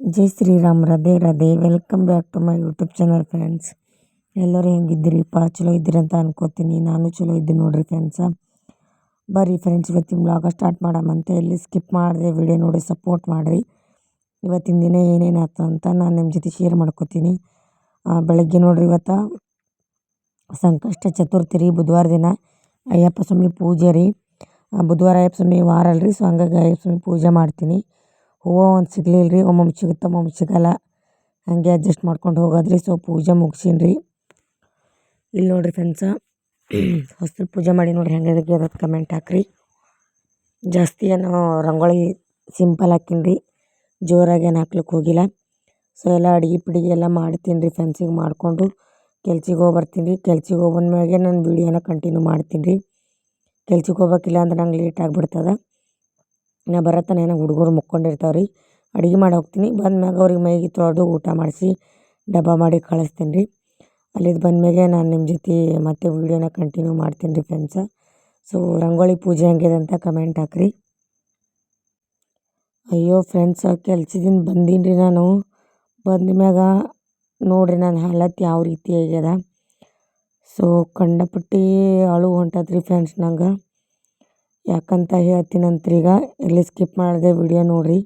Jai Shriram, Radhe Radhe. Welcome back to my YouTube channel friends ಎಲ್ಲರೂ ಹೆಂಗಿದ್ದೀರಿಪ್ಪ ಚಲೋ ಇದ್ದೀರಿ ಅಂತ ಅನ್ಕೋತೀನಿ. ನಾನು ಚಲೋ ಇದ್ದೀನಿ ನೋಡಿರಿ ಫ್ರೆಂಡ್ಸ ಬರ್ರಿ ಫ್ರೆಂಡ್ಸ್ ಇವತ್ತಿನ ಬ್ಲಾಗ ಸ್ಟಾರ್ಟ್ ಮಾಡಮಂತೆ ಎಲ್ಲಿ ಸ್ಕಿಪ್ ಮಾಡಿದೆ. ವಿಡಿಯೋ ನೋಡಿ ಸಪೋರ್ಟ್ ಮಾಡಿರಿ. ಇವತ್ತಿನ ದಿನ ಏನೇನು ಆಯ್ತು ಅಂತ ನಾನು ನಿಮ್ಮ ಜೊತೆ ಶೇರ್ ಮಾಡ್ಕೋತೀನಿ. ಬೆಳಗ್ಗೆ ನೋಡ್ರಿ ಇವತ್ತು ಸಂಕಷ್ಟ ಚತುರ್ಥಿ ರೀ, ಬುಧವಾರ ದಿನ. ಅಯ್ಯಪ್ಪ ಸ್ವಾಮಿ ಪೂಜೆ ರೀ. ಬುಧವಾರ ಅಯ್ಯಪ್ಪ ಸ್ವಾಮಿ ವಾರ ರೀ ಸೊ ಹಂಗಾಗಿ ಅಯ್ಯಪ್ಪ ಸ್ವಾಮಿ ಪೂಜೆ ಮಾಡ್ತೀನಿ. ಹೂವು ಒಂದು ಸಿಗಲಿಲ್ಲ ರೀ ಒಮ್ಮೊಮ್ಮೆ ಸಿಗುತ್ತೆ ಒಮ್ಮೊಮ್ಮೆ ಸಿಗಲ್ಲ ಹಾಗೆ ಅಡ್ಜಸ್ಟ್ ಮಾಡ್ಕೊಂಡು ಹೋಗೋದ್ರಿ ಸೊ ಪೂಜೆ ಮುಗ್ಸೀನಿ ರೀ ಇಲ್ಲಿ ನೋಡಿರಿ ಫ್ರೆಂಡ್ಸ ಹೊಸ್ದಲ್ಲಿ ಪೂಜೆ ಮಾಡಿ ನೋಡಿರಿ ಹೆಂಗೆ ಅದಕ್ಕೆ ಕಮೆಂಟ್ ಹಾಕ್ರಿ. ಜಾಸ್ತಿ ಏನು ರಂಗೋಳಿ ಸಿಂಪಲ್ ಹಾಕೀನಿ ರೀ ಜೋರಾಗಿ ಏನು ಹಾಕ್ಲಿಕ್ಕೆ ಹೋಗಿಲ್ಲ. ಸೊ ಎಲ್ಲ ಅಡುಗೆ ಪಿಡಿಗೆ ಎಲ್ಲ ಮಾಡ್ತೀನಿ ರೀ ಫ್ರೆಂಡ್ಸಿಗೆ ಮಾಡಿಕೊಂಡು, ಕೆಲ್ಸಿಗೆ ಹೋಗಿ ಬರ್ತೀನಿ ರೀ ಕೆಲ್ಸಿಗೆ ಹೋಗಿ ನಾನು ವೀಡಿಯೋನ ಕಂಟಿನ್ಯೂ ಮಾಡ್ತೀನಿ ರೀ ಕೆಲ್ಸಕ್ಕೆ ಹೋಗ್ಬೇಕಿಲ್ಲ ಅಂದ್ರೆ ನಂಗೆ ಲೇಟ್ ಆಗಿಬಿಡ್ತದ. ನಾ ಏನೋ ಹುಡುಗರು ಮುಕ್ಕೊಂಡಿರ್ತಾವೆ ರೀ ಅಡುಗೆ ಮಾಡಿ ಹೋಗ್ತೀನಿ. ಬಂದ್ಮ್ಯಾಗ ಅವ್ರಿಗೆ ಮೈಗೆ ತೊಳೆದು ಊಟ ಮಾಡಿಸಿ ಡಬ್ಬ ಮಾಡಿ ಕಳಿಸ್ತೀನಿ ರೀ ಅಲ್ಲಿದ್ದು ಬಂದ್ಮ್ಯಾಗೆ ನಾನು ನಿಮ್ಮ ಜೊತೆ ಮತ್ತೆ ವೀಡಿಯೋನ ಕಂಟಿನ್ಯೂ ಮಾಡ್ತೀನಿ ರೀ ಫ್ರೆಂಡ್ಸ ಸೊ ರಂಗೋಲಿ ಪೂಜೆ ಹೆಂಗಿದೆ ಅಂತ ಕಮೆಂಟ್ ಹಾಕ್ರಿ. ಅಯ್ಯೋ ಫ್ರೆಂಡ್ಸ ಕೆಲ್ಸದಿಂದ ಬಂದೀನಿ ರೀ ನಾನು. ಬಂದ ಮ್ಯಾಗ ನೋಡಿರಿ ನನ್ನ ಹಾಲತ್ ಯಾವ ರೀತಿ ಆಗ್ಯದ. ಸೊ ಕಂಡಪಟ್ಟಿ ಅಳು ಹೊಂಟದ್ರಿ ಫ್ರೆಂಡ್ಸ್ ನಂಗೆ. ಯಾಕಂತ ಈಗ, ಎಲ್ಲಿ ಸ್ಕಿಪ್ ಮಾಡಿದೆ ವಿಡಿಯೋ ನೋಡಿರಿ.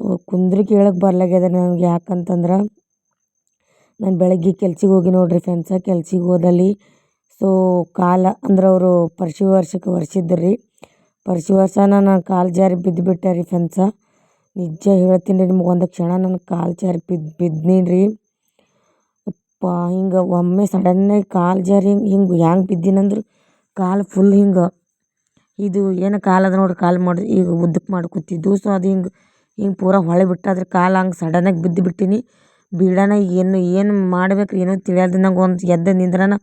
ಸೊ ಕುಂದ್ರಿ ಕೇಳಕ್ಕೆ ಬರ್ಲಾಗ್ಯದ ನನಗೆ ಯಾಕಂತಂದ್ರೆ, ನಾನು ಬೆಳಗ್ಗೆ ಕೆಲ್ಸಿಗೆ ಹೋಗಿ ನೋಡಿರಿ ಫ್ರೆಂಡ್ಸ ಕೆಲ್ಸಿಗೆ ಹೋದಲ್ಲಿ. ಸೊ ಕಾಲ ಅಂದ್ರೆ ಅವರು ಪರ್ಶಿ ವರ್ಷಕ್ಕೆ ಒರ್ಸಿದ್ರು ರೀ ಪರ್ಶಿ ವರ್ಷ ನಾನು ಕಾಲು ಜಾರಿ ಬಿದ್ದು ಬಿಟ್ಟೆ ರೀ ಫ್ರೆಂಡ್ಸ ನಿಜ ಹೇಳ್ತೀನಿ ರೀ ನಿಮ್ಗೆ ಒಂದು ಕ್ಷಣ ನನ್ನ ಕಾಲು ಜಾರಿ ಬಿದ್ದು ಬಿದ್ದೀನಿ ರೀ ಅಪ್ಪ, ಹಿಂಗೆ ಒಮ್ಮೆ ಸಡನ್ನಾಗಿ ಕಾಲು ಜಾರಿ ಹಿಂಗೆ ಹಿಂಗೆ ಹ್ಯಾಂಗೆ ಬಿದ್ದೀನಂದ್ರೆ, ಕಾಲು ಫುಲ್ ಹಿಂಗೆ. ಇದು ಏನು ಕಾಲದ ನೋಡ್ರಿ, ಕಾಲು ಮಾಡಿ ಈಗ ಉದ್ದಕ್ಕೆ ಮಾಡಿ ಕೂತಿದ್ದು. ಸೊ ಅದು ಹಿಂಗೆ ಹಿಂಗೆ ಪೂರ ಹೊಳೆ ಬಿಟ್ಟಾದ್ರೆ ಕಾಲು ಹಂಗೆ ಸಡನ್ನಾಗಿ ಬಿದ್ದು ಬಿಟ್ಟಿನಿ. ಬೀಳಾನ ಏನು ಏನು ಮಾಡ್ಬೇಕು ಏನೂ ತಿಳಿಯಲ್ದು ನಂಗೆ ಒಂದು ಎದ್ದು ನಿಂದ್ರನ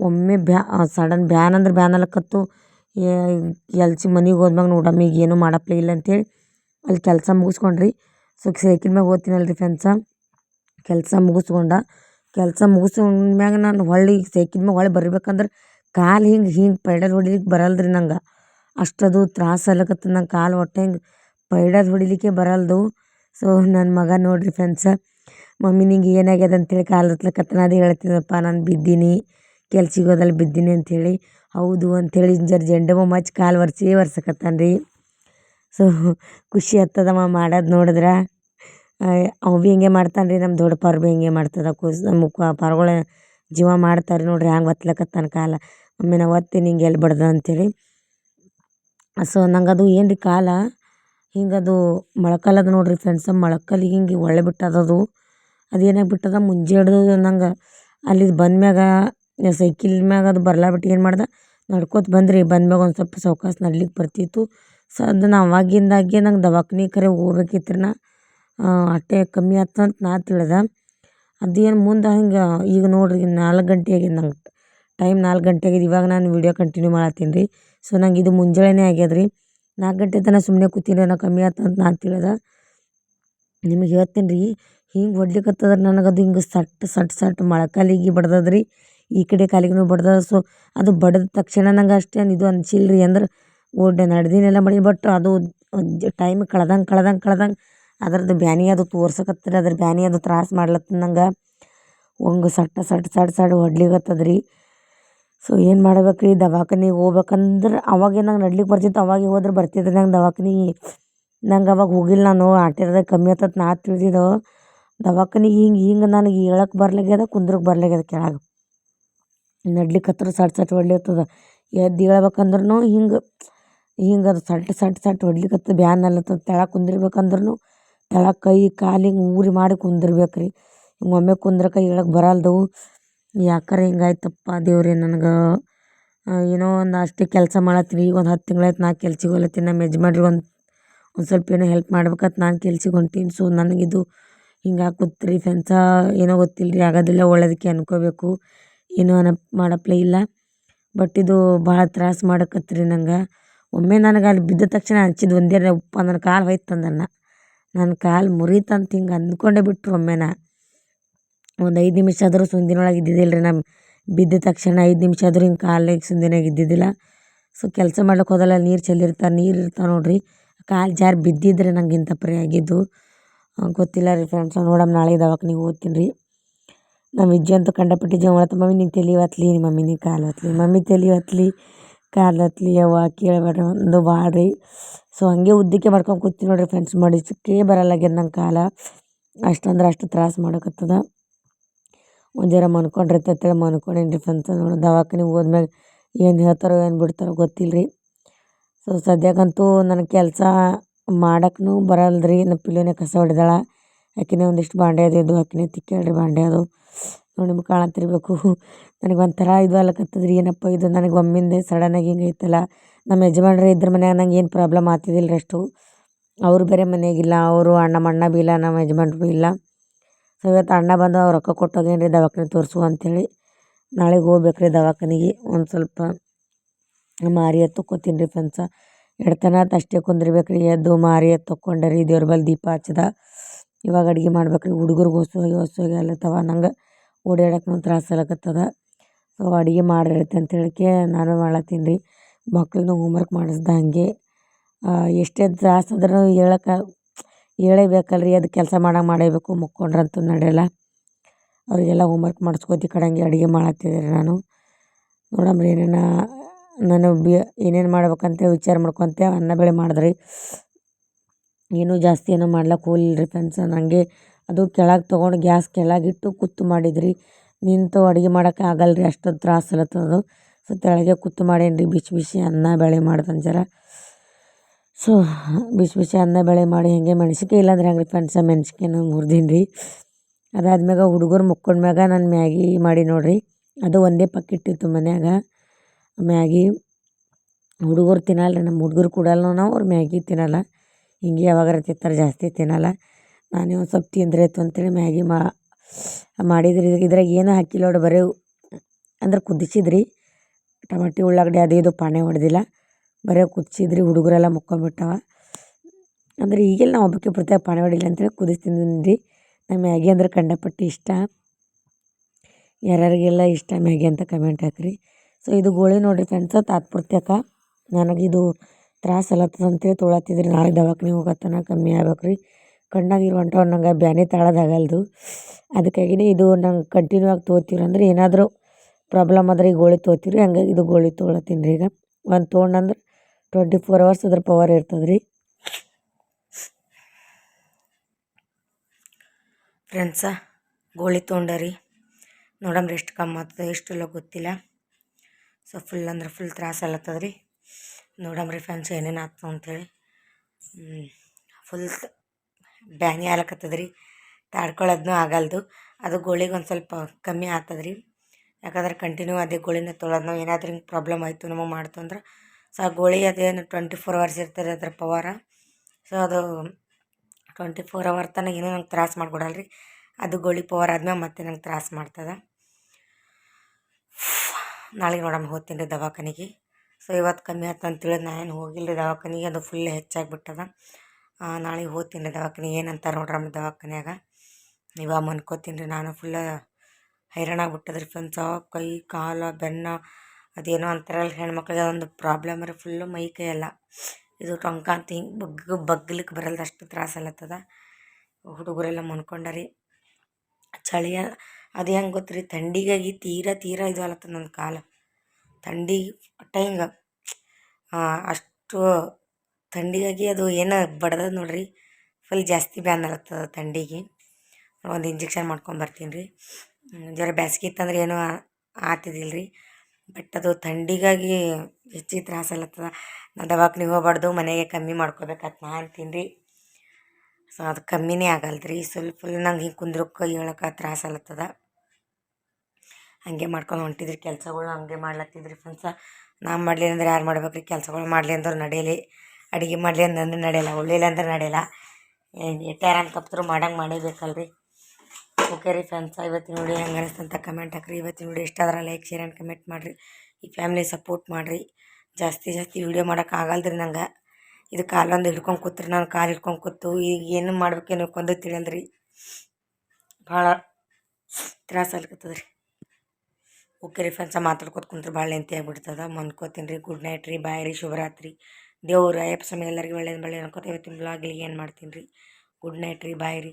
ಒಮ್ಮೆ ಬ್ಯಾ ಸಡನ್ ಬ್ಯಾನ್ ಅಂದ್ರೆ ಬ್ಯಾನ್ ಅಲ್ಲಕತ್ತು ಎಲ್ಸಿ ಮನೆಗೆ ಹೋದ್ಮ್ಯಾಗ ನೋಡಮ್ಮ ಈಗ ಏನೂ ಮಾಡಪ್ಲೇ ಇಲ್ಲ ಅಂತೇಳಿ ಅಲ್ಲಿ ಕೆಲಸ ಮುಗಿಸ್ಕೊಂಡ್ರಿ. ಸೊ ಸೈಕಲ್ ಮ್ಯಾಗ ಓದ್ತೀನಲ್ರಿ ಫ್ರೆಂಡ್ಸ ಕೆಲಸ ಮುಗಿಸ್ಕೊಂಡ, ಕೆಲಸ ಮುಗಿಸ್ಕೊಂಡ್ಮ್ಯಾಗ ನಾನು ಹೊಳ್ಳಿ, ಸೈಕಲ್ ಮ್ಯಾಗ ಹೊಳ್ಳಿ ಬರ್ಬೇಕಂದ್ರೆ ಕಾಲು ಹಿಂಗೆ ಹಿಂಗೆ ಪೈಡಲ್ ಹೊಡಿಲಿಕ್ಕೆ ಬರಲ್ರಿ ನಂಗೆ. ಅಷ್ಟದು ತ್ರಾಸು ಆಗ್ಲಕತ್ತದ ನಂಗೆ ಕಾಲು ಒಟ್ಟು ಹಿಂಗೆ ಪೈಡಲ್ ಹೊಡಿಲಿಕ್ಕೆ ಬರಲ್ದು. ಸೊ ನನ್ನ ಮಗ ನೋಡಿರಿ ಫ್ರೆಂಡ್ಸ, ಮಮ್ಮಿ ನಿಂಗೆ ಏನಾಗ್ಯದ ಅಂತೇಳಿ ಕಾಲು ಹತ್ಲಕತ್ತಾನ ಅದು ಹೇಳ್ತಿದ್ದಪ್ಪ ನಾನು ಬಿದ್ದೀನಿ, ಕೆಲ್ಸಿಗೆ ಹೋದಲ್ಲಿ ಬಿದ್ದೀನಿ ಅಂಥೇಳಿ ಹೌದು ಅಂಥೇಳಿ ಜರ ಜಂಡ ಮಚ್ ಕಾಲು ಒರೆಸಿ ಒರ್ಸಕತ್ತಾನ ರೀ ಸೊ, ಖುಷಿ ಆಗ್ತದಮ್ಮ ಮಾಡೋದು ನೋಡಿದ್ರೆ. ಅವು ಭೀ ಹಿಂಗೆ ಮಾಡ್ತಾನೆ ರೀ ನಮ್ಮ ದೊಡ್ಡ ಪಾರು ಭೀ ಹಿಂಗೆ ಮಾಡ್ತದೆ, ಕೂಸು ನಮ್ಮ ಪಾರ್ಗಳ ಜೀವ ಮಾಡ್ತಾರೆ ನೋಡಿರಿ, ಹ್ಯಾಂಗೆ ಒತ್ಲಕತ್ತಾನ ಕಾಲ. ಮಮ್ಮಿ ನಾ ಒತ್ತೀನಿ ಹಿಂಗೆ ಎಲ್ಲಿ ಬಡ್ದ ಅಂಥೇಳಿ ಸೊ ನಂಗೆ ಅದು ಏನು ರೀ ಕಾಲ? ಹಿಂಗೆ ಅದು ಅದ ನೋಡಿರಿ ಫ್ರೆಂಡ್ಸ ಮೊಳ್ಕಾಲಿಗೆ ಹಿಂಗೆ ಒಳ್ಳೆ ಬಿಟ್ಟದದು. ಅದು ಅದು ಏನಾಗಿ ಬಿಟ್ಟದ? ಮುಂಜೆ ಹಿಡ್ದು ನಂಗೆ ಅಲ್ಲಿದು ಬಂದ್ಮ್ಯಾಗ ಸೈಕಿಲ್ ಮ್ಯಾಗ ಅದು ಬರ್ಲಾ ಬಿಟ್ಟು ಏನು ಮಾಡ್ದೆ? ನಡ್ಕೋತ ಬಂದ್ರಿ. ಬಂದ್ಮ್ಯಾಗ ಒಂದು ಸ್ವಲ್ಪ ಸಾವ್ಕಾಶ ನಡ್ಲಿಕ್ಕೆ ಬರ್ತಿತ್ತು. ಸೊ ಅದನ್ನ ಅವಾಗಿಂದಾಗೆ ನಂಗೆ ದವಾಖಾನೆ ಕರೆ ಹೋಗ್ಬೇಕಿತ್ತು ನಾ ಅಷ್ಟೇ ಕಮ್ಮಿ ಆಯ್ತು ಅಂತ ನಾ ತಿಳ್ದೆ. ಅದೇನು ಮುಂದೆ ಹಂಗೆ, ಈಗ ನೋಡಿರಿ ನಾಲ್ಕು ಗಂಟೆ ಆಗಿದೆ ನಂಗೆ. ಟೈಮ್ ನಾಲ್ಕು ಗಂಟೆ ಆಗಿದೆ ಇವಾಗ ನಾನು ವೀಡಿಯೋ ಕಂಟಿನ್ಯೂ ಮಾಡತ್ತೀನಿ ರೀ. ಸೊ ನಂಗೆ ಇದು ಮುಂಜಾನೆನೇ ಆಗ್ಯದ ರೀ ನಾಲ್ಕು ಗಂಟೆ ತನಕ ಸುಮ್ಮನೆ ಕೂತೀನಿ ಏನೋ ಕಮ್ಮಿ ಆಯ್ತು ಅಂತ ನಾನು ತಿಳಿದ. ನಿಮಗೆ ಹೇಳ್ತೀನಿ ರೀ ಹಿಂಗೆ ಹೊಡ್ಲಿಕತ್ತದ ನನಗದು ಹಿಂಗೆ ಸಟ್ ಸಟ್ ಸಟ್ ಮೊಳಕಾಲಿಗೆ ಬಡ್ದದ ರೀ ಈ ಕಡೆ ಕಾಲಿಗೂ ಬಡ್ದದ. ಸೊ ಅದು ಬಡ್ದ ತಕ್ಷಣ ನಂಗೆ ಅಷ್ಟೇನು ಇದು ಅನ್ಸಿಲ್ಲ ರೀ ಅಂದ್ರೆ ಓಡ್ ನಡೆದಿನೆಲ್ಲ ಮಾಡಿ ಬಟ್ ಅದು ಟೈಮ್ ಕಳ್ದಂಗೆ ಕಳ್ದಂಗೆ ಕಳ್ದಂಗೆ ಅದ್ರದ್ದು ಬ್ಯಾನಿ ಅದು ತೋರ್ಸಕತ್ತರಿ, ಅದ್ರ ಬ್ಯಾನಿ ಅದು ತ್ರಾಸು ಮಾಡ್ಲತ್ತ ನಂಗೆ. ಹಂಗೆ ಸಟ್ ಸಟ್ ಸಟ್ ಸಟ್ ಹೊಡ್ಲಿಕತ್ತದ ರೀ ಸೊ ಏನು ಮಾಡ್ಬೇಕು ರೀ ದವಾಖಾನಿಗೆ ಹೋಗ್ಬೇಕಂದ್ರೆ ಅವಾಗೇನು ನಂಗೆ ನಡ್ಲಿಕ್ಕೆ ಬರ್ತಿತ್ತು, ಅವಾಗ ಹೋದ್ರೆ ಬರ್ತಿದ್ದೆ ನಂಗೆ ದವಾಖಾನಿಗೆ ನಂಗೆ ಅವಾಗ ಹೋಗಿಲ್ಲ ನಾನು ಆಟಿರ್ದಾಗ ಕಮ್ಮಿ ಆತತ್ ನಾ ತಿಳಿದಿದ್ದು. ದವಾಖಾನಿಗೆ ಹಿಂಗೆ ಹಿಂಗೆ ನನಗೆ ಏಳಕ್ಕೆ ಬರ್ಲಾಗ್ಯದ ಕುಂದ್ರಕ್ಕೆ ಬರ್ಲಾಗ್ಯದ ಕೆಳಗೆ. ನಡ್ಲಿಕ್ಕತ್ರ ಸಟ್ ಸಟ್ ಹೊಡ್ಲಿಕತ್ತದ ಎದ್ದು ಏಳ್ಬೇಕಂದ್ರೂ ಹಿಂಗೆ ಹಿಂಗೆ ಅದು ಸಟ್ ಸಟ್ ಸಟ್ ಹೊಡ್ಲಿಕತ್ತದ ಬ್ಯಾನ್ ಅಲ್ಲತ್ತದ ತೆಳಗೆ ಕುಂದಿರ್ಬೇಕಂದ್ರೂ ತೆಳಗೆ ಕೈ ಕಾಲು ಊರಿ ಮಾಡಿ ಕುಂದಿರ್ಬೇಕು ರೀ ಒಮ್ಮೆ ಕುಂದ್ರಕ ಏಳಕ್ಕೆ ಬರಲ್ದು. ಯಾಕರೆ ಹಿಂಗಾಯ್ತಪ್ಪ ದೇವರೇ ನನಗೆ. ಏನೋ ಒಂದು ಅಷ್ಟೇ ಕೆಲಸ ಮಾಡತ್ತೀನಿ ಈಗ ಒಂದು ಹತ್ತು ತಿಂಗಳಾಯ್ತು ನಾ ಕೆಲ್ಸಕ್ಕೆ ಹೋಗ್ಲತ್ತೀನಿ ನಮ್ಮ ಯಜಮಾನ್ರಿಗೆ ಒಂದು ಒಂದು ಸ್ವಲ್ಪ ಏನೋ ಹೆಲ್ಪ್ ಮಾಡ್ಬೇಕಂತ ನಾನು ಕೆಲ್ಸಕ್ಕೆ ಹೊಂಟೀನಿ. ಸೊ ನನಗಿದು ಹಿಂಗೆ ರೀ ಫ್ರೆಂಡ್ಸ ಏನೋ ಗೊತ್ತಿಲ್ಲ ರೀ ಆಗೋದಿಲ್ಲ, ಒಳ್ಳೇದಕ್ಕೆ ಅನ್ಕೋಬೇಕು. ಏನೋ ಅನ ಮಾಡಪ್ಲೇ ಇಲ್ಲ. ಬಟ್ ಇದು ಭಾಳ ತ್ರಾಸು ಮಾಡಕತ್ರಿ ನಂಗೆ. ಒಮ್ಮೆ ನನಗೆ ಅಲ್ಲಿ ಬಿದ್ದ ತಕ್ಷಣ ಅನ್ಸಿದ್ದು ಒಂದೇ ಉಪ್ಪ ನನ್ನ ಕಾಲು ಹೋಯ್ತು ತಂದನ್ನ ನನ್ನ ಕಾಲು ಮುರಿತಂತ ಹಿಂಗೆ ಅಂದ್ಕೊಂಡೇ ಬಿಟ್ರು ಒಮ್ಮೆನ. ಒಂದು ಐದು ನಿಮಿಷ ಆದರೂ ಸುಂದಿನೊಳಗೆ ಇದ್ದಿದ್ದಿಲ್ಲ ರೀ ನಮ್ಮ ಬಿದ್ದ ತಕ್ಷಣ ಐದು ನಿಮಿಷ ಆದರೂ ಹಿಂಗೆ ಕಾಲಿಗೆ ಸುಂದಿನಾಗ ಇದ್ದಿದ್ದಿಲ್ಲ. ಸೊ ಕೆಲಸ ಮಾಡ್ಲಿಕ್ಕೆ ಹೋದಲ್ಲ, ನೀರು ಚೆಲ್ಲಿರ್ತಾರೆ ನೀರು ಇರ್ತಾವೆ ನೋಡಿರಿ. ಕಾಲು ಜಾರಿ ಬಿದ್ದಿದ್ರೆ ನಂಗೆ ಇಂಥ ಪರಿ ಆಗಿದ್ದು. ಗೊತ್ತಿಲ್ಲ ರೀ ಫ್ರೆಂಡ್ಸ್ ನೋಡಮ್ ನಾಳೆ ದವಾಖಾನಿಗೆ ಹೋಗ್ತೀನಿ ರೀ. ನಮ್ಮ ವಿಜ್ಜು ಅಂತೂ ಕಂಡಪಟ್ಟಿ ಜೀವ ಮಮ್ಮಿ ನಿಂಗೆ ತಲೆ ಒತ್ತಲಿ ಮಮ್ಮಿ ನೀ ಕಾಲು ಹೊತ್ಲಿ ಮಮ್ಮಿ ತಲೆ ಹೊತ್ಲಿ ಕಾಲು ಹೊತ್ಲಿ ಯವ್ವ ಕೇಳಬೇಡ್ರಿ ಒಂದು ಭಾಳ ರೀ. ಸೊ ಹಾಗೆ ಉದ್ದಕ್ಕೆ ಮಾಡ್ಕೊಂಡು ಕೂತೀನಿ ನೋಡಿರಿ ಫ್ರೆಂಡ್ಸ್ ಮಡಿಚಕ್ಕೆ ಬರಲ್ಲಾಗ್ಯದ ನಂಗೆ ಕಾಲ. ಅಷ್ಟಂದ್ರೆ ಅಷ್ಟು ತ್ರಾಸು ಮಾಡಕತ್ತದ. ಜರ ಮನ್ಕೊಂಡಿರ್ತೈತೆ ಅಂತೇಳಿ ಮನ್ಕೊಂಡೇನಿ ರೀ ಫ್ರೆಂಡ್ಸ್? ನೋಡಿ, ದವಾಖಾನಿಗೆ ಹೋದ್ಮ್ಯಾಗ ಏನು ಹೇಳ್ತಾರೋ ಏನು ಬಿಡ್ತಾರೋ ಗೊತ್ತಿಲ್ಲ ರೀ ಸೊ, ಸದ್ಯಕ್ಕಂತೂ ನನ್ನ ಕೆಲಸ ಮಾಡೋಕ್ಕೂ ಬರಲ್ಲ ರೀ ನಮ್ಮ ಪಿಲ್ಲೋನೇ ಕಸ ಹೊಡೆದಾಳ. ಆಕಿನೇ ಒಂದಿಷ್ಟು ಬಾಂಡೆ ಅದು ಆಕಿನೇ ತಿಕ್ಕೇಳ್ರಿ ಬಾಂಡೆ ಅದು. ನೋಡಿ ನಿಮ್ಗೆ ಕಾಣತ್ತಿರ್ಬೇಕು ನನಗೆ ಒಂಥರ ಇದು ಅಲ್ಲಕತ್ತದ್ರಿ ಏನಪ್ಪ ಇದು? ನನಗೆ ಒಮ್ಮಿಂದೆ ಸಡನ್ನಾಗಿ ಹಿಂಗೆ ಐತಲ್ಲ. ನಮ್ಮ ಯಜಮಾನ್ರು ಇದ್ರ ಮನ್ಯಾಗ ನಂಗೆ ಏನು ಪ್ರಾಬ್ಲಮ್ ಆಗ್ತಿದ್ದಿಲ್ಲ ರೀ ಅಷ್ಟು. ಅವರು ಬೇರೆ ಮನೆಯಾಗಿಲ್ಲ ಅವರು ಅಣ್ಣ ಮಣ್ಣ ಭೀ ಇಲ್ಲ ನಮ್ಮ ಯಜಮಾನ್ರು ಬಿ ಇಲ್ಲ. ಸೊ ಅಣ್ಣ ಬಂದು ಅವ್ರು ರೊಕ್ಕ ಕೊಟ್ಟೋಗೇನು ರೀ ದವಾಖಾನೆ ತೋರಿಸು ಅಂತೇಳಿ ನಾಳೆಗೆ ಹೋಗ್ಬೇಕು ರೀ ದವಾಖಾನೆಗೆ. ಒಂದು ಸ್ವಲ್ಪ ಮಾರಿ ತೊಕ್ಕೊತೀನಿ ರೀ ಫ್ರೆಂಡ್ಸ ಎಡ್ತನ ಅಷ್ಟೇ ಕುಂದಿರ್ಬೇಕು ರೀ ಎದ್ದು ಮಾರಿ ಎತ್ತು ತೊಕ್ಕೊಂಡೆ ರೀ ದೇವ್ರ ಬಳಿ ದೀಪ ಹಚ್ಚದ ಇವಾಗ ಅಡುಗೆ ಮಾಡ್ಬೇಕು ರೀ ಹುಡುಗರ್ಗೆ ಹೊಸೋಗಿ ಹೊಸೋಗಿ ಅಲ್ಲತ್ತವ ನಂಗೆ ಓಡಾಡಕ್ಕೆ ತ್ರಾಸು ಆಗತ್ತದ ಸೊ, ಅಡುಗೆ ಮಾಡಿರುತ್ತೆ ಅಂತ ಹೇಳಕ್ಕೆ ನಾನು ಮಾಡತ್ತೀನಿ ರೀ. ಮಕ್ಳನ್ನೂ ಹೋಮ್ವರ್ಕ್ ಮಾಡಿಸ್ದೆ ಹಾಗೆ. ಎಷ್ಟೇ ತ್ರಾಸು ಆದ್ರೂ ಹೇಳಕ್ಕೆ ಹೇಳೇಬೇಕಲ್ಲ ರೀ ಅದು ಕೆಲಸ ಮಾಡಂಗೆ ಮಾಡೇಬೇಕು, ಮುಕ್ಕೊಂಡ್ರಂತೂ ನಡೆಯಲ್ಲ. ಅವರಿಗೆಲ್ಲ ಹೋಮ್ವರ್ಕ್ ಮಾಡಿಸ್ಕೋತಿ ಕಡಂಗೆ ಅಡುಗೆ ಮಾಡತ್ತಿದ್ದೆ ನಾನು. ನೋಡಮ್ರಿ ಏನೇನು, ನಾನು ಬಿ, ಏನೇನು ಮಾಡ್ಬೇಕಂತ ವಿಚಾರ ಮಾಡ್ಕೊತೆ, ಅನ್ನ ಬೆಳೆ ಮಾಡಿದ್ರಿ. ಏನೂ ಜಾಸ್ತಿ ಏನೂ ಮಾಡ್ಲಕ್ಕೆ ಹೋಗ್ಲಿಲ್ಲ ರೀ ಫ್ರೆಂಡ್ಸ್ ನನಗೆ ಅದು ಕೆಳಗೆ ತೊಗೊಂಡು ಗ್ಯಾಸ್ ಕೆಳಗಿಟ್ಟು ಕುತ್ತು ಮಾಡಿದ್ರಿ. ನಿಂತು ಅಡುಗೆ ಮಾಡೋಕೆ ಆಗಲ್ಲ ರೀ ಅಷ್ಟೊಂದು ತ್ರಾಸು ಅದು ಸೊ, ತೆಳಗೆ ಕುತ್ತು ಮಾಡೇನಿ ರೀ ಬಿಸಿ ಬಿಸಿ ಅನ್ನ ಬೇಳೆ ಮಾಡ್ದಂಜರ. ಸೊ, ಬಿಸಿ ಬಿಸಿ ಅನ್ನ ಬೇಳೆ ಮಾಡಿ ಹಾಗೆ ಮೆಣ್ಸಿನ್ಕಾಯಿ ಇಲ್ಲಾಂದ್ರೆ ಹೆಂಗೆ ಫ್ರೆಂಡ್ಸ, ಮೆಣ್ಸಿನ್ಕಾಯಿನ ಮುರಿದೀನಿ ರೀ ಅದಾದ್ಮ್ಯಾಗ ಹುಡುಗರು ಮುಕ್ಕೊಂಡ್ಮ್ಯಾಗ ನಾನು ಮ್ಯಾಗಿ ಮಾಡಿ ನೋಡಿರಿ. ಅದು ಒಂದೇ ಪಕ್ಕಿಟ್ಟಿತ್ತು ಮನ್ಯಾಗ. ಮ್ಯಾಗಿ ಹುಡುಗರು ತಿನ್ನಲ್ಲ ರೀ ನಮ್ಮ ಹುಡುಗರು ಕೊಡಲ್ಲ ನಾವು ಅವ್ರು ಮ್ಯಾಗಿ ತಿನ್ನಲ್ಲ. ಹಿಂಗೆ ಯಾವಾಗಾರ ತಿಂತಾರೆ ಜಾಸ್ತಿ ತಿನ್ನಲ್ಲ. ನಾನೇ ಒಂದು ಸ್ವಲ್ಪ ತಿಂದ್ರೆ ಆಯ್ತು ಅಂತೇಳಿ ಮ್ಯಾಗಿ ಮಾಡಿದ್ರಿ. ಇದ್ರಾಗ ಏನೂ ಹಾಕಿಲ್ಲ ನೋಡಿ ಬರೀ ಅಂದ್ರೆ ಕುದಿಸಿದ್ರಿ. ಟಮಾಟಿ, ಉಳ್ಳಾಗಡ್ಡೆ, ಅದು ಇದು ಪಾನೆ ಹೊಡೆದಿಲ್ಲ. ಬರೀ ಕುದಿಸಿದ್ರಿ ಹುಡುಗರೆಲ್ಲ ಮುಕ್ಕೊಂಬಿಟ್ಟವ. ಅಂದರೆ ಈಗೆಲ್ಲ ನಾವು ಒಬ್ಬಕ್ಕೆ ಪೂರ್ತಿಯಾಗಿ ಪಾನಿ ಹೊಡಿಲ್ಲ ಅಂತೇಳಿ ಕುದಿಸಿ ರೀ ನಂಗೆ ಮ್ಯಾಗಿ ಅಂದ್ರೆ ಕಂಡಪಟ್ಟು ಇಷ್ಟ. ಯಾರ್ಯಾರಿಗೆಲ್ಲ ಇಷ್ಟ ಮ್ಯಾಗಿ ಅಂತ ಕಮೆಂಟ್ ಹಾಕಿರಿ. ಸೊ ಇದು ಗೋಳಿ ನೋಡಿರಿ ಫ್ರೆಂಡ್ಸ ತಾತ್ಪುರ್ತ್ಯಾಕ ನನಗಿದು ತ್ರಾಸು ಅಲತ್ತದ ಅಂತೇಳಿ ತೊಳತ್ತಿದ್ರಿ. ನಾಳೆ ದವಾಖಾನೆ ಹೋಗತ್ತನ, ಕಮ್ಮಿ ಆಗ್ಬೇಕು ರೀ ಕಣ್ಣಾಗ ನಂಗೆ ಬ್ಯಾನೆ ತಾಳೋದಾಗಲ್ದು ಅದಕ್ಕಾಗಿನೇ ಇದು ನಂಗೆ ಕಂಟಿನ್ಯೂ ಆಗಿ ತೊಗೋತೀವ್ರಿ ಅಂದ್ರೆ ಏನಾದರೂ ಪ್ರಾಬ್ಲಮ್ ಆದ್ರೆ ಈ ಗೋಳಿ ತೊಗೋತೀವ್ರಿ ಹಂಗಾಗಿ ಇದು ಗೋಳಿ ತೊಗೊಳತ್ತೀನಿ ರೀ ಈಗ. ಒಂದು ತೊಗೊಂಡಂದ್ರೆ ಟ್ವೆಂಟಿ ಫೋರ್ ಅವರ್ಸ್ ಅದ್ರ ಪವರ್ ಇರ್ತದೆ ರೀ ಫ್ರೆಂಡ್ಸ ಗೋಳಿ ತೊಗೊಂಡರಿ. ನೋಡಮ್ರಿ ಎಷ್ಟು ಕಮ್ಮಿ ಆಗ್ತದೆ, ಎಷ್ಟಿಲ್ಲ ಗೊತ್ತಿಲ್ಲ. ಸೊ ಫುಲ್ ಅಂದ್ರೆ ಫುಲ್ ತ್ರಾಸ ಅಲತ್ತದ ರೀ ನೋಡಮ್ರಿ ಫ್ರೆಂಡ್ಸ್ ಏನೇನು ಆಗ್ತದೆ ಅಂಥೇಳಿ ಫುಲ್ ಬ್ಯಾನಿ ಆಗ್ಲಕತ್ತದ ರೀ ತಾಡ್ಕೊಳ್ಳೋದನ್ನೂ ಆಗಲ್ದು. ಅದು ಗೋಳಿಗೆ ಒಂದು ಸ್ವಲ್ಪ ಕಮ್ಮಿ ಆಗ್ತದ್ರಿ. ಯಾಕಂದ್ರೆ ಕಂಟಿನ್ಯೂ ಅದೇ ಗೋಳಿನ ತೊಳೋದು ನಾವು ಏನಾದ್ರೂ ಹಿಂಗೆ ಪ್ರಾಬ್ಲಮ್ ಆಯಿತು, ನಮಗೆ ಮಾಡ್ತು ಅಂದ್ರೆ ಸೊ ಆ ಗೋಳಿ ಅದೇನು ಟ್ವೆಂಟಿ ಫೋರ್ ಅವರ್ಸ್ ಇರ್ತದೆ ಅದ್ರ ಪವರ. ಸೊ ಅದು ಟ್ವೆಂಟಿ ಫೋರ್ ಅವರ್ ತನಕ ಏನೂ ನಂಗೆ ತ್ರಾಸು ಮಾಡಿಕೊಡಲ್ಲ ರೀ ಅದು ಗೋಳಿ ಪವರ್ ಆದ್ಮೇಲೆ ಮತ್ತೆ ನಂಗೆ ತ್ರಾಸು ಮಾಡ್ತದೆ. ನಾಳೆಗೆ ನೋಡಮ್ಮ ಹೋಗ್ತೀನಿ ರೀ ದವಾಖಾನಿಗೆ. ಸೊ ಇವತ್ತು ಕಮ್ಮಿ ಅಂತೇಳಿ ನಾನು ಏನು ಹೋಗಿಲ್ಲ ರೀ ದವಾಖಾನಿಗೆ, ಅದು ಫುಲ್ ಹೆಚ್ಚಾಗಿಬಿಟ್ಟದ. ನಾಳೆಗೆ ಹೋಗ್ತೀನಿ ರೀ ದವಾಖಾನಿಗೆ. ಏನಂತಾರೆ ನೋಡ್ರಮ್ಮ ದವಾಖಾನ್ಯಾಗ. ಇವಾಗ ಮನ್ಕೋತೀನಿ ರೀ ನಾನು ಫುಲ್ಲ ಹೈರಾಣ ಫ್ರೆಂಡ್ಸ್ ರೀ ಫ್ರೆಂಡ್ಸ ಕೈ, ಕಾಲು, ಬೆನ್ನು ಅದೇನೋ ಅಂತಾರಲ್ಲ ಹೆಣ್ಮಕ್ಳಿಗೆ ಅದೊಂದು ಪ್ರಾಬ್ಲಮ್ ರೀ ಫುಲ್ಲು ಮೈ ಕೈ ಎಲ್ಲ. ಇದು ಟೊಂಕ ಅಂತ ಹಿಂಗೆ ಬಗ್ಗು ಬಗ್ಲಿಕ್ಕೆ ಬರಲ್ದು ಅಷ್ಟು ತ್ರಾಸಲ್ಲತ್ತದ ಹುಡುಗರೆಲ್ಲ ಮುನ್ಕೊಂಡರಿ. ಚಳಿಯ, ಅದು ಹೆಂಗೆ ಗೊತ್ತು ರೀ ಥಂಡಿಗಾಗಿ ತೀರಾ ತೀರಾ ಇದು ಆಗ್ಲತ್ತದ ನನ್ನ ಕಾಲ. ಥಂಡಿ ಟೈಂಗ ಅಷ್ಟು ಥಂಡಿಗಾಗಿ ಅದು ಏನು ಬಡ್ದದ ನೋಡ್ರಿ ಫುಲ್ ಜಾಸ್ತಿ ಬ್ಯಾನ್ ಆಗ್ಲತ್ತದ ಥಂಡಿಗೆ. ಒಂದು ಇಂಜೆಕ್ಷನ್ ಮಾಡ್ಕೊಂಬರ್ತೀನಿ ರೀ. ಜರ ಬ್ಯಾಸ್ಗೆ ಇತ್ತಂದ್ರೆ ಏನೂ ಆತಿದಿಲ್ಲ ರೀ ಬಟ್ ಅದು ಥಂಡಿಗಾಗಿ ಹೆಚ್ಚಿಗೆ ತ್ರಾಸಲತ್ತದ ನಾ ದವಾಖಾನಿಗೆ ಹೋಗ್ಬಾರ್ದು, ಮನೆಗೆ ಕಮ್ಮಿ ಮಾಡ್ಕೋಬೇಕಂತ ನಾ ಅಂತೀನಿ ರೀ ಸೊ ಅದು ಕಮ್ಮಿನೇ ಆಗಲ್ಲ ರೀ ಸ್ವಲ್ಪ ಫುಲ್ ನಂಗೆ ಹಿಂಗೆ ಕುಂದ್ರಕ್ಕೆ ಹೇಳಕ್ಕೆ ತ್ರಾಸಲತ್ತದ ಹಂಗೆ ಮಾಡ್ಕೊಂಡು ಹೊಂಟಿದ್ರಿ ಕೆಲಸಗಳು, ಹಂಗೆ ಮಾಡ್ಲತ್ತಿದ್ರಿ ಫ್ರೆಂಡ್ಸ ನಾ ಮಾಡಲಿ ಅಂದ್ರೆ ಯಾರು ಮಾಡ್ಬೇಕು ರೀ ಕೆಲ್ಸಗಳು ಮಾಡಲಿ ಅಂದ್ರೆ ನಡೆಯಲಿ. ಅಡುಗೆ ಮಾಡಲಿ ಅಂದ್ರೆ ನಡೆಯಲ್ಲ ಉಳಿಲಿಲ್ಲ ಅಂದ್ರೆ ನಡೆಯಲ್ಲ. ಎಟ್ಟಾರ ತಪ್ಪಿದ್ರು ಮಾಡಂಗೆ ಮಾಡೇಬೇಕಲ್ರಿ ಓಕೆ ರೀ ಫ್ರೆಂಡ್ಸ ಇವತ್ತಿನ ನೋಡಿ ಹೆಂಗೆ ಅನಿಸ್ತು ಕಮೆಂಟ್ ಹಾಕ್ರಿ. ಇವತ್ತಿನ ನೋಡಿ ಇಷ್ಟ ಆದ್ರೆ ಲೈಕ್ ಶೇರ್ ಆ್ಯಂಡ್ ಕಮೆಂಟ್ ಮಾಡಿರಿ. ಈ ಫ್ಯಾಮಿಲಿ ಸಪೋರ್ಟ್ ಮಾಡಿರಿ. ಜಾಸ್ತಿ ಜಾಸ್ತಿ ವಿಡಿಯೋ ಮಾಡೋಕೆ ಆಗಲ್ದು ರೀ ನಂಗೆ. ಇದು ಕಾಲೊಂದು ಹಿಡ್ಕೊಂಡು ಕೂತ್ರಿ, ನಾನು ಕಾಲು ಹಿಡ್ಕೊಂಡು ಕೂತು, ಈಗ ಏನು ಮಾಡ್ಬೇಕೇನು ಕೊಂದು ತಿಳಿಯಲ್ಲ ರೀ ಭಾಳ ತ್ರಾಸ ಆಗ್ಲತ್ತದ ರೀ. ಓಕೆ ರೀ ಫ್ರೆಂಡ್ಸ ಮಾತಾಡ್ಕೊತ ಕುಂತ್ರೆ ಭಾಳ ಲೆಂತಿ ಆಗಿಬಿಡ್ತದ. ಮಂದ್ಕೋತೀನಿ ರೀ. ಗುಡ್ ನೈಟ್ ರೀ. ಬಾಯ್ ರೀ. ಶುಭರಾತ್ರಿ. ದೇವ್ರು, ಅಯ್ಯಪ್ಪ ಸ್ವಾಮಿ ಎಲ್ಲರಿಗೂ ಒಳ್ಳೇದು ಬಳ್ಳಿ ಅನ್ಕೋತ ಇವತ್ತಿನ ಬ್ಲಾಗ್ ಇಲ್ಲಿಗೆ ಏನು ಮಾಡ್ತೀನಿ ರೀ. ಗುಡ್ ನೈಟ್ ರೀ. ಬಾಯ್ ರೀ.